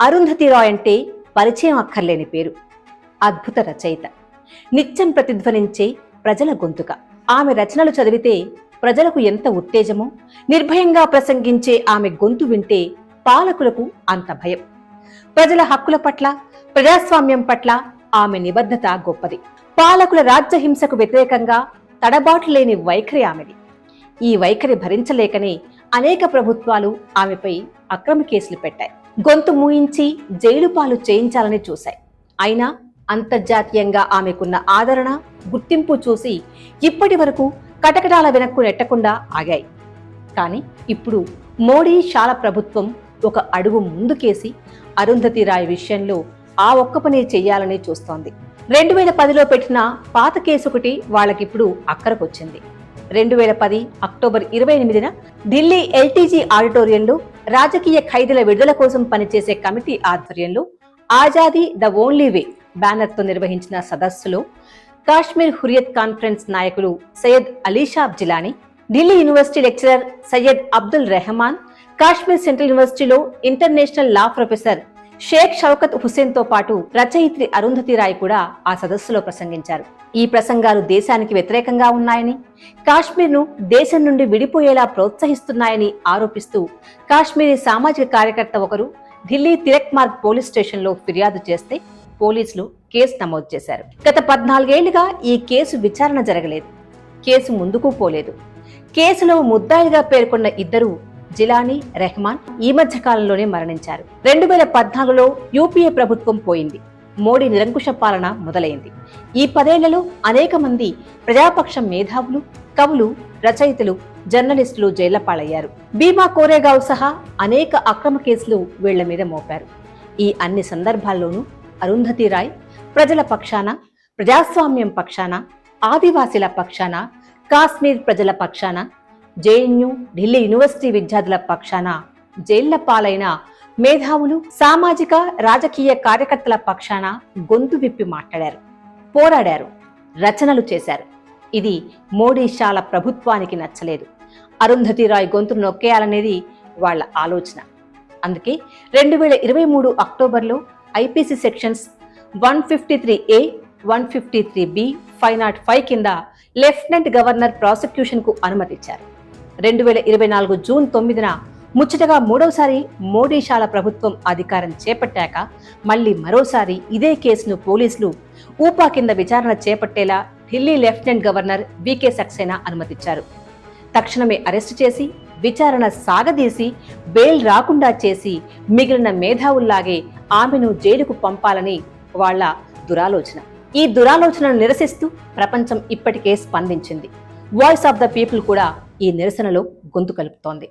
అరుంధతి రాయ్ అంటే పరిచయం అక్కర్లేని పేరు. అద్భుత రచయిత. నిత్యం ప్రతిధ్వనించే ప్రజల గొంతుక. ఆమె రచనలు చదివితే ప్రజలకు ఎంత ఉత్తేజమో నిర్భయంగా ప్రసంగించే ఆమె గొంతు వింటే పాలకులకు అంత భయం. ప్రజల హక్కుల పట్ల ప్రజాస్వామ్యం పట్ల ఆమె నిబద్ధత గొప్పది. పాలకుల రాజ్యహింసకు వ్యతిరేకంగా తడబాటు లేని వైఖరి ఆమెది. ఈ వైఖరి భరించలేకనే అనేక ప్రభుత్వాలు ఆమెపై అక్రమ కేసులు పెట్టాయి. గొంతు మూయించి జైలు పాలు చేయించాలని చూశాయి. అయినా అంతర్జాతీయంగా ఆమెకున్న ఆదరణ గుర్తింపు చూసి ఇప్పటి వరకు కటకటాల వెనక్కు నెట్టకుండా ఆగాయి. కానీ ఇప్పుడు మోడీ శాల ప్రభుత్వం ఒక అడుగు ముందుకేసి అరుంధతి రాయ్ విషయంలో ఆ ఒక్క పని చెయ్యాలని చూస్తోంది. రెండు వేల పదిలో పెట్టిన పాత కేసు ఒకటి వాళ్ళకిప్పుడు అక్కరకొచ్చింది. రెండు వేల పది అక్టోబర్ ఇరవై ఎనిమిదిన ఢిల్లీ ఎల్టీజీ ఆడిటోరియంలో రాజకీయ ఖైదీల విడుదల కోసం పనిచేసే కమిటీ ఆధ్వర్యంలో ఆజాదీ ద ఓన్లీ వే బ్యానర్తో నిర్వహించిన సదస్సులో కాశ్మీర్ హురియత్ కాన్ఫరెన్స్ నాయకులు Syed Ali Shah Geelani Delhi university lecturer Syed Abdul Rahman Kashmir central యూనివర్సిటీలో international law professor Sheikh Showkat హుసేన్తో పాటు రచయిత్రి అరుంధతి రాయ్ కూడా ఆ సదస్సులో ప్రసంగించారు. ఈ ప్రసంగాలు దేశానికి వ్యతిరేకంగా ఉన్నాయని కాశ్మీర్ను దేశం నుండి విడిపోయేలా ప్రోత్సహిస్తున్నాయని ఆరోపిస్తూ కాశ్మీరీ సామాజిక కార్యకర్త ఒకరు ఢిల్లీ తిరక్ మార్గ్ పోలీస్ స్టేషన్లో ఫిర్యాదు చేస్తే పోలీసులు కేసు నమోదు చేశారు. గత పద్నాలుగేళ్ళుగా ఈ కేసు విచారణ జరగలేదు. కేసు ముందుకు పోలేదు. కేసులో ముద్దాయిగా పేర్కొన్న ఇద్దరు జిలానీ రెహమాన్ ఈ మధ్య కాలంలోనే మరణించారు. రెండు వేల పద్నాలుగులో యూపీఏ ప్రభుత్వం పోయింది. మోడీ నిరంకుశ పాలన మొదలైంది. ఈ పదేళ్ళలో అనేక మంది ప్రజాపక్ష మేధావులు కవులు రచయితలు జర్నలిస్టులు జైళ్ళ పాలయ్యారు. భీమా కోరేగావ్ సహా అనేక అక్రమ కేసులు వీళ్ళ మీద మోపారు. ఈ అన్ని సందర్భాల్లోనూ అరుంధతి రాయ్ ప్రజల పక్షాన ప్రజాస్వామ్యం పక్షాన ఆదివాసీల పక్షాన కాశ్మీర్ ప్రజల పక్షాన జేఎన్యూ ఢిల్లీ యూనివర్సిటీ విద్యార్థుల పక్షాన జైళ్ళ పాలైన మేధావులు సామాజిక రాజకీయ కార్యకర్తల పక్షాన గొంతు విప్పి మాట్లాడారు పోరాడారు రచనలు చేశారు. ఇది మోడీశాల ప్రభుత్వానికి నచ్చలేదు. అరుంధతి రాయ్ గొంతు నొక్కేయాలనేది వాళ్ళ ఆలోచన. అందుకే రెండు వేల ఇరవై మూడు అక్టోబర్లో IPC sections one fifty three A one fifty three B five not five కింద లెఫ్టినెంట్ గవర్నర్ ప్రాసిక్యూషన్కు అనుమతిచ్చారు. రెండు వేల ఇరవై నాలుగు జూన్ తొమ్మిదిన ముచ్చటగా మూడవసారి మోడీశాల ప్రభుత్వం అధికారం చేపట్టాక మళ్ళీ మరోసారి ఇదే కేసును పోలీసులు ఊపా కింద విచారణ చేపట్టేలా Delhi lieutenant governor VK Saxena అనుమతిచ్చారు. తక్షణమే అరెస్టు చేసి విచారణ సాగదీసి బెయిల్ రాకుండా చేసి మిగిలిన మేధావుల్లాగే ఆమెను జైలుకు పంపాలని వాళ్ళ దురాలోచన. ఈ దురాలోచనను నిరసిస్తూ ప్రపంచం ఇప్పటికే స్పందించింది. వాయిస్ ఆఫ్ ద పీపుల్ కూడా ఈ నిరసనలో గొంతు కలుపుతోంది.